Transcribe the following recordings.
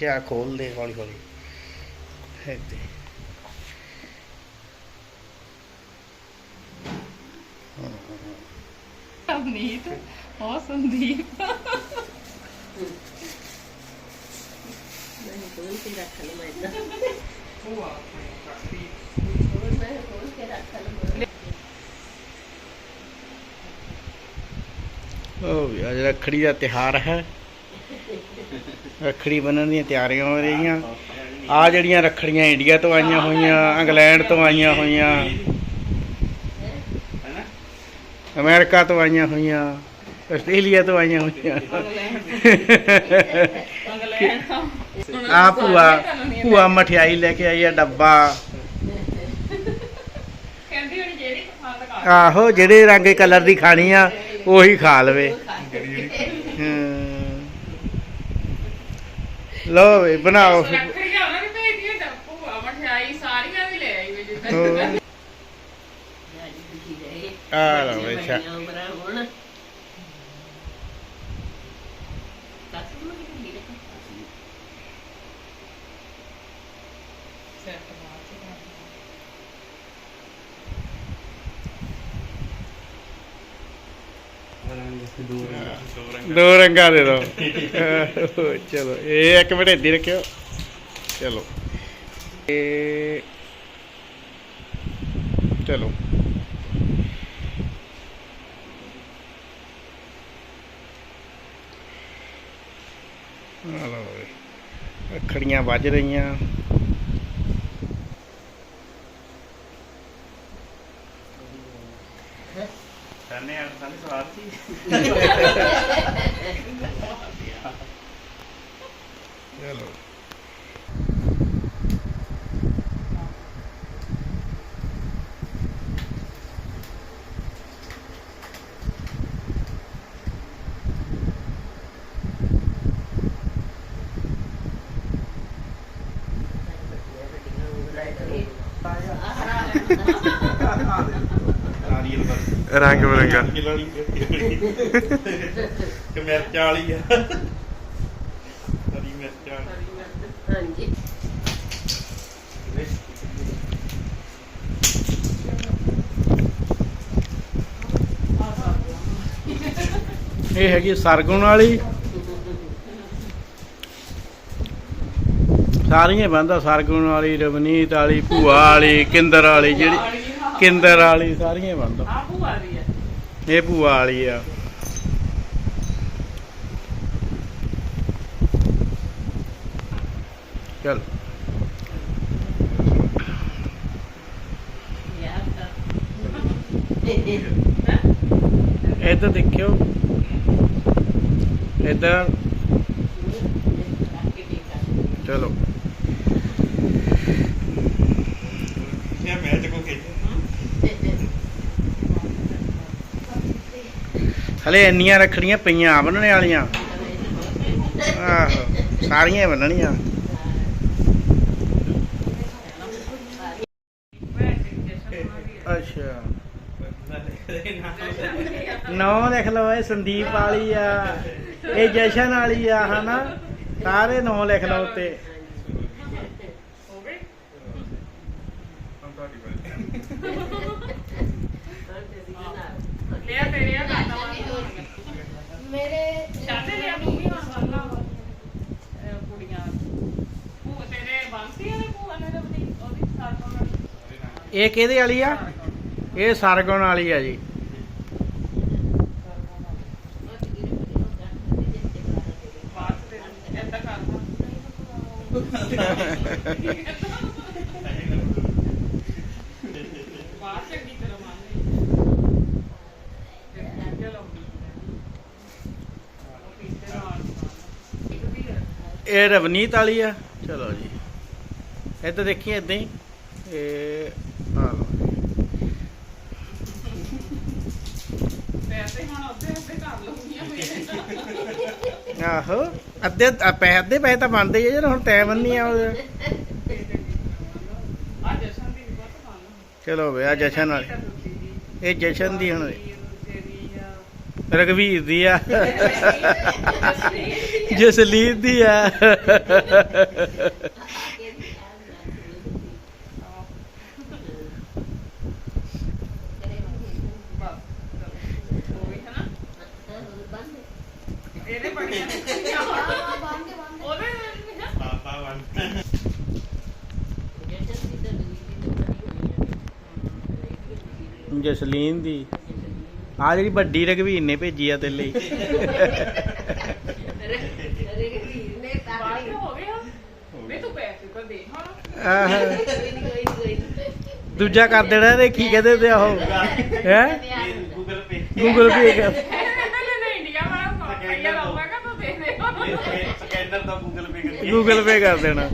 ਜਾ ਖੋਲ ਦੇ ਹੌਲੀ ਹੌਲੀ। ਇੱਥੇ। ਅਵਨੀਤ ਉਹ ਸੰਦੀਪ। ਨਹੀਂ ਖੋਲ ਕੇ ਰੱਖ ਲਵਾਂ ਇਦਾਂ ਉਹ ਆਪਣੀ ਕਾਫੀ ਖੋਲ ਮੈਂ ਖੋਲ ਕੇ ਰੱਖ ਲਵਾਂ। ਉਹ ਵੀ ਅੱਜ ਰੱਖੜੀ ਦਾ ਤਿਹਾਰ ਹੈ। ਰੱਖੜੀ ਬੰਨਣ ਦੀਆਂ ਤਿਆਰੀਆਂ ਹੋ ਰਹੀਆਂ। ਆ ਜਿਹੜੀਆਂ ਰੱਖੜੀਆਂ ਇੰਡੀਆ ਤੋਂ ਆਈਆਂ ਹੋਈਆਂ ਇੰਗਲੈਂਡ ਤੋਂ ਆਈਆਂ ਹੋਈਆਂ ਅਮਰੀਕਾ ਤੋਂ ਆਈਆਂ ਹੋਈਆਂ ਆਸਟ੍ਰੇਲੀਆ ਤੋਂ ਆਈਆਂ ਹੋਈਆਂ। ਆ ਭੂਆ ਭੂਆ ਮਠਿਆਈ ਲੈ ਕੇ ਆਈ ਆ ਡੱਬਾ। ਆਹੋ ਜਿਹੜੇ ਰੰਗ ਕਲਰ ਦੀ ਖਾਣੀ ਆ ਉਹੀ ਖਾ ਲਵੇ। ਲਓ ਵੀ ਬਣਾਓ। ਰੱਖੜੀਆਂ ਉਹਨਾਂ ਦੀ ਭੇਜਦੀਆਂ ਡੱਪੂ ਆ ਮਠਿਆਈ ਸਾਰੀਆਂ ਵੀ ਲੈ ਆਈ ਵੇ ਜਿੱਦਾਂ। ਆ ਲਓ ਵੱਡੀਆਂ ਅੱਛਾ ਵੱਡੀਆਂ ਉਮਰਾਂ ਹੋਣ ਕੱਸ ਨੂੰ ਵੀ ਰੱਖ ਸੈੱਟ ਬਾਅਦ ਚ ਕਰ ਦੋ ਰੰਗਾਂ ਦੇ ਦੋ। ਚਲੋ, ਇਹ ਇੱਕ ਮਿੰਟ ਰੱਖਿਓ। ਚਲੋ। ਇਹ ਚਲੋ। ਆ ਲਓ ਅੱਖੜੀਆਂ ਵੱਜ ਰਹੀਆਂ। ਕਰਨੇ ਆ ਸਾਨੂੰ ਸਵਾਦ ਸੀ ਚਲੋ ਨਾਰੀਅਲ ਵਾਲੀ ਰੰਗ ਬਰੰਗਾ। ਕਿ ਮਿਰਚ ਵਾਲੀ ਆ। ਹਰੀ ਮਿਰਚ ਹਾਂਜੀ। ਇਹ ਹੈਗੀ ਸਰਗੁਣ ਵਾਲੀ। ਸਾਰੀਆਂ ਬੰਦਾ ਸਰਗੁਣ ਵਾਲੀ ਰਵਨੀਤ ਵਾਲੀ ਭੂਆ ਵਾਲੀ ਕਿੰਦਰ ਵਾਲੀ ਜਿਹੜੀ ਕਿੰਦਰ ਵਾਲੀ ਸਾਰੀਆਂ ਬੰਦਾ। ਭੂਆ ਦੀ ਹੈ ਇਹ ਭੂਆ ਵਾਲੀ ਆ। ਚਲ। ਯਾਰ ਤਾਂ। ਇੱਧਰ ਦੇਖਿਓ। ਇੱਧਰ। ਚਲੋ। ਇਹ ਮੈਚ ਕੋ ਖੇਡ ਹਲੇ ਇੰਨੀਆਂ ਰੱਖੜੀਆਂ ਪਈਆਂ ਬੰਨਣੇ ਵਾਲੀਆਂ। ਆਹੋ, ਸਾਰੀਆਂ ਹੀ ਬੰਨਣੀਆਂ। ਅੱਛਾ। ਨੌ ਦੇਖ ਲਓ, ਇਹ ਸੰਦੀਪ ਵਾਲੀ ਆ, ਇਹ ਜਸ਼ਨ ਵਾਲੀ ਆ, ਹਨਾ? ਸਾਰੇ ਨੌ ਲਿਖ ਲਓ ਉੱਤੇ। ਹੋ ਤੇਰੇ ਆ ਗਾਣਾ ਮੇਰੇ ਛਾਤੇ ਲਿਆ ਤੂੰ ਵੀ ਹੁਣ ਵਾਲਾ ਕੁੜੀਆਂ। ਭੂਆ ਤੇਰੇ ਬੰਸੀ ਨੇ ਭੂਆ ਨੇ ਰਵਨੀ ਉਹਦੀ ਸਾਥੋਂ ਨਾਲ ਇਹ ਕਿਹਦੇ ਵਾਲੀ ਆ? ਇਹ ਸਰਗੁਣ ਵਾਲੀ ਆ ਜੀ। ਤੇ ਕਰਦਾ ਬਾਤ ਚੰਗੀ ਤਰ੍ਹਾਂ ਮੰਨ ਲਈ ਤੇ ਵਧੀਆ ਲਾਉਂਦੀ ਉਹ ਪੀਤੇ ਨਾਲ ਇੱਕ ਵੀ ਹੈ ਇਹ ਰਵਨੀਤ ਵਾਲੀ ਆ। ਚਲੋ ਜੀ। ਇੱਧਰ ਦੇਖੀ ਏਦਾਂ ਹੀ। ਇਹ ਆ ਲਓ ਪੈਸੇ ਹੁਣ ਅੱਧੇ ਅੱਧੇ ਕਰ ਲਊਗੀਆਂ ਮੇਰੇ ਆਹੋ। ਅੱਧੇ ਪੈਸੇ ਅੱਧੇ ਪੈਸੇ ਤਾਂ ਬਣਦੇ ਹੀ ਆ ਹੁਣ ਟਾਈਮ ਨਹੀਂ ਆ ਉਹਦਾ। ਚਲੋ ਵੇ ਆ ਜਸ਼ਨ ਵਾਲੀ। ਇਹ ਜਸ਼ਨ ਦੀ ਹੁਣ। ਰਗਵੀਰ ਦੀ ਆ। ਜਸਲੀਨ ਦੀ ਹੈ। ਇਹਦੇ ਬੜੀਆਂ ਉਹਦੇ ਪਾਪਾ ਵਨ ਜਸਲੀਨ ਦੀ। ਆ ਜਿਹੜੀ ਵੱਡੀ ਰਗਵੀਰ ਨੇ ਭੇਜੀ ਆ ਤੇਰੇ ਲਈ ਬਾਅਦ ਹੋ ਗਿਆ ਵੇ ਤੂੰ ਪੈਸੇ ਤਾਂ ਦੇ ਹੁਣ ਆਹ। ਦੂਜਾ ਕਰ ਦੇਣਾ ਇਹਦੇ ਕੀ ਕਹਿੰਦੇ ਤੇ ਉਹ? ਹੈ? ਗੂਗਲ ਪੇ ਗੂਗਲ ਪੇ ਤੂੰ ਸਕੈਨਰ ਦਾ ਪੇ ਕਰ ਗੂਗਲ ਪੇ ਕਰ ਦੇਣਾ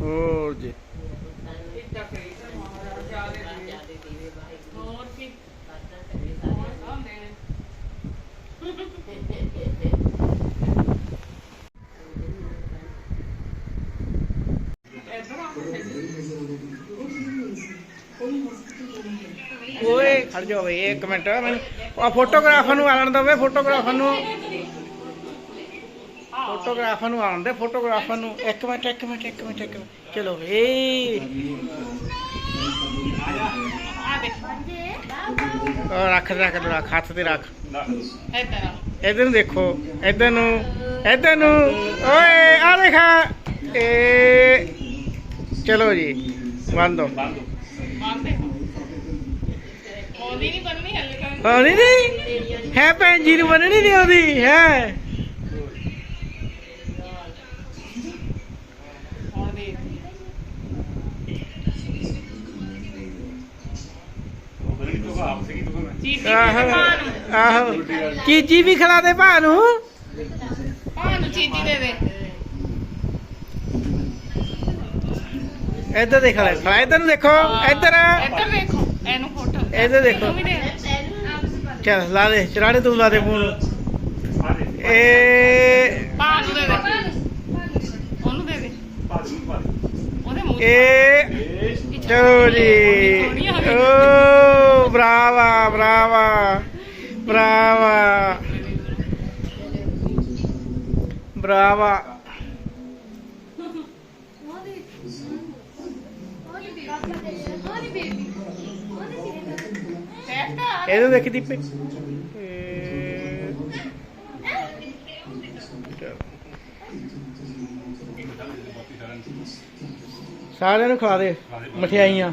ਹੋਰ ਜੀ ਇੱਦਾਂ ਕਰੀ ਤੇ ਮਾਰਾ ਜਿਆਦੇ ਦੇ ਹੋਰ ਕੀ ਹੋਰ ਹੁੰਦੇ ਨੇ ਇੱਧਰ ਆ ਓਏ ਖੜ ਜਾ ਬਈ ਇੱਕ ਮਿੰਟ ਮੈਨੂੰ ਆ ਫੋਟੋਗ੍ਰਾਫਰ ਨੂੰ ਆਣ ਦਵੇ ਫੋਟੋਗ੍ਰਾਫਰ ਨੂੰ। ਫੋਟੋਗ੍ਰਾਫਰ ਨੂੰ ਆਣ ਦੇ ਫੋਟੋਗ੍ਰਾਫਰ ਨੂੰ। ਇੱਕ ਮਿੰਟ ਇੱਕ ਮਿੰਟ ਇੱਕ ਮਿੰਟ ਇੱਕ ਮਿੰਟ। ਚਲੋ ਏ ਆ ਦੇਖ ਉਹ ਰੱਖ ਰੱਖ ਰੱਖ ਹੱਥ ਤੇ ਰੱਖ। ਇੱਧਰ ਆ। ਇਧਰ ਨੂੰ ਦੇਖੋ ਇਧਰ ਨੂੰ ਇਧਰ ਨੂੰ ਓਏ ਆ ਦੇਖਾ। ਏ ਚਲੋ ਜੀ ਬੰਦ ਦੋ ਆਉਣੀ ਨਹੀਂ ਹੈ ਭੈਣ ਜੀ ਨੂੰ ਬੰਨਣੀ ਨਹੀਂ ਆਉਂਦੀ? ਹੈ। ਆਹੋ। ਆਹੋ। ਚੀਚੀ ਵੀ ਖਿਲਾ ਦੇ ਭਾ ਨੂੰ। ਪਾਣ ਨੂੰ ਚੀਟੀ ਦੇ ਦੇ। ਇੱਧਰ ਦੇਖ ਲੈ ਖਲਾ ਇੱਧਰ ਨੂੰ ਦੇਖੋ ਇੱਧਰ। ਇੱਧਰ ਦੇਖੋ ਇਹਨੂੰ ਫੋਟੋ। ਇੱਧਰ ਦੇਖੋ। ਚੱਲ ਲਾ ਦੇ ਚਰਾੜੇ ਤੂੰ ਲਾ ਦੇ ਨੂੰ ਦੇ ਏ ਨੂੰ ਦੇ ਦੇ। ਉਹਨੂੰ ਦੇ ਦੇ। ਪਾ ਪਾ ਦੇ ਉਹਦੇ ਮੂੰਹ ਏ ਪਾ। ਚਲੋ ਜੀ। ਓ ਬਰਾਵਾ ਬਰਾਵਾ ਦੇਖ ਤਾਂ ਇਹਦੇ ਦੇਖ ਦੀਪੇ। ਸਾਰਿਆਂ ਨੂੰ ਖਵਾ ਦੇ ਮਠਿਆਈਆਂ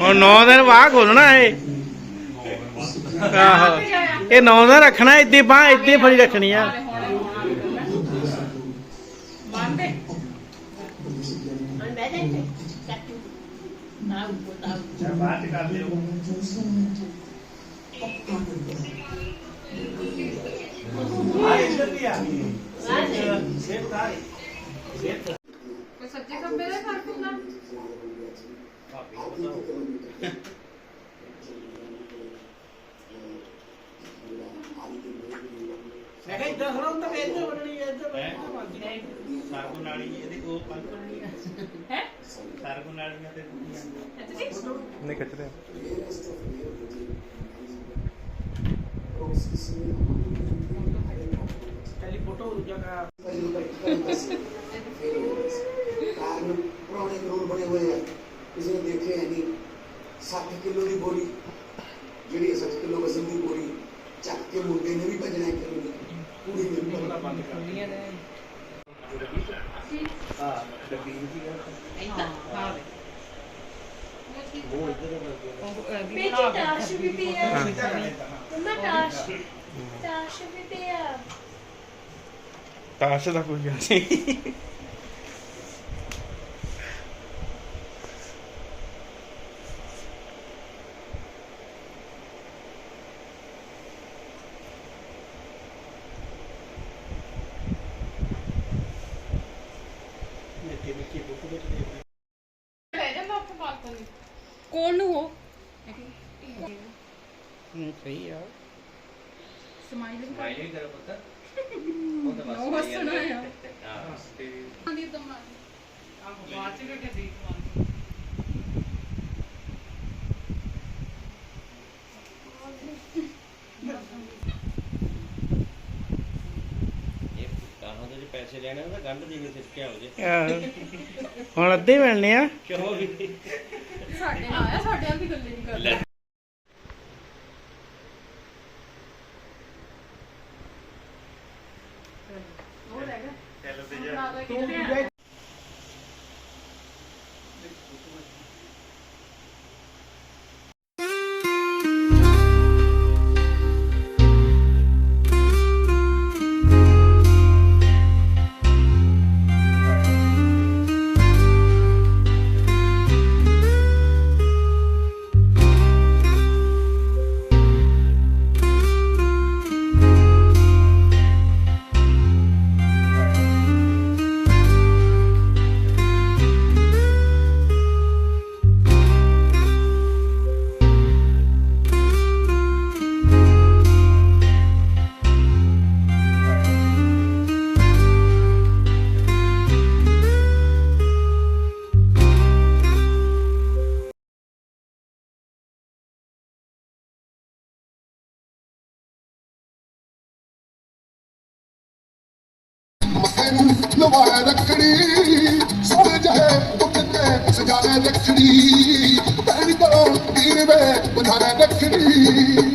ਹੁਣ 9 ਦਿਨ ਬਾਅਦ ਖੋਲਣਾ ਇਹ। ਆਹੋ। ਇਹ 9 ਦਿਨ ਰੱਖਣਾ ਇੱਦੇ ਬਾਹ ਇੱਦੇ ਫੜੀ ਰੱਖਣੀ ਆ। ਬਾਤ ਕਰ ਲਿਓ ਸੱਚੇ ਮੈਂ ਕਿਹਾ ਇੱਦਾਂ ਖੜਾ ਹੁੰਦਾ ਕਿ ਇੱਧਰ ਵੜਨੀ ਇੱਧਰ ਸਰਗੁਣ ਵਾਲੀ ਇਹਦੇ ਕੋਲ ਪੰਜ ਬਣਨੀ ਹੈ? ਸਰਗੁਣ ਵਾਲੀਆਂ ਤੇ ਨਹੀਂ ਖਿੱਚਦੇ ਪਹਿਲੀ ਫੋਟੋ ਦੂਜਾ ਕਾ ਕਾਰਨ ਪੁਰਾਣੇ ਕਾਨੂੰਨ ਬਣੇ ਹੋਏ ਆ। ਕਿਸੇ ਨੇ ਦੇਖੇ ਹੈ ਨਹੀਂ। 60 ਕਿਲੋ ਦੀ ਬੋਰੀ। ਜਿਹੜੀ 60 ਕਿਲੋ ਵਜ਼ਨ ਦੀ ਬੋਰੀ ਚੱਕ ਕੇ ਮੁੰਡੇ ਨੇ ਵੀ ਭਜਣਾ ਹੈ ਕਿਲੋ ਦੀ ਨੇ ਵੀ ਭਜਣਾ ਬੰਦ ਕਰ ਹਾਂ ਡੱਬੀ ਦੀ ਗੱਲ ਹਾਂ ਦੇ Peki taşı bir bir yer. Bunda taş. Taşı bir bir yer. ਤਾਸ਼ ਦਾ ਕੋਈ ਗੱਲ ਨਹੀਂ ਪਾਪਾ ਨੇ ਕੋਲ ਨੂੰ ਹੋ ਹੂੰ ਸਹੀ ਆ ਸਮਾਈਲਿੰਗ ਕਰ ਮਾਈਲੇ ਕਰ ਪੁੱਤ ਉਹ ਤਾਂ ਉਹ ਹੱਸਣਾ ਆ ਹਾਂ ਤੇ ਦੀ ਤਾਂ ਮਾਰ ਆਹ ਬਾਅਦ ਚ ਕਿ ਦੀ ਮਾਰ ਹੁਣ ਅੱਧੇ ਮਿਲਨੇ ਆ। ਕਿਉਂ ਵੀ ਸਾਡੇ ਨਾਲ ਆਇਆ ਸਾਡੇ ਨਾਲ ਦੀ ਗੱਲੇ ਨਹੀਂ ਕਰਦਾ ਉਹ ਰਹਿ ਗਿਆ ਚੱਲ ਤੇ ਬਣਾ ਕਿੱਥੇ ਆ ਲਵਾਇਆ ਰੱਖੜੀ ਸੋਹਣੇ ਜਹੇ ਉੱਤ ਤੇ ਸਜਾਇਆ ਰੱਖੜੀ। ਭੈਣ ਕਰੋ ਵੀਰ ਵੇ ਬੁਝਾਇਆ ਰੱਖੜੀ।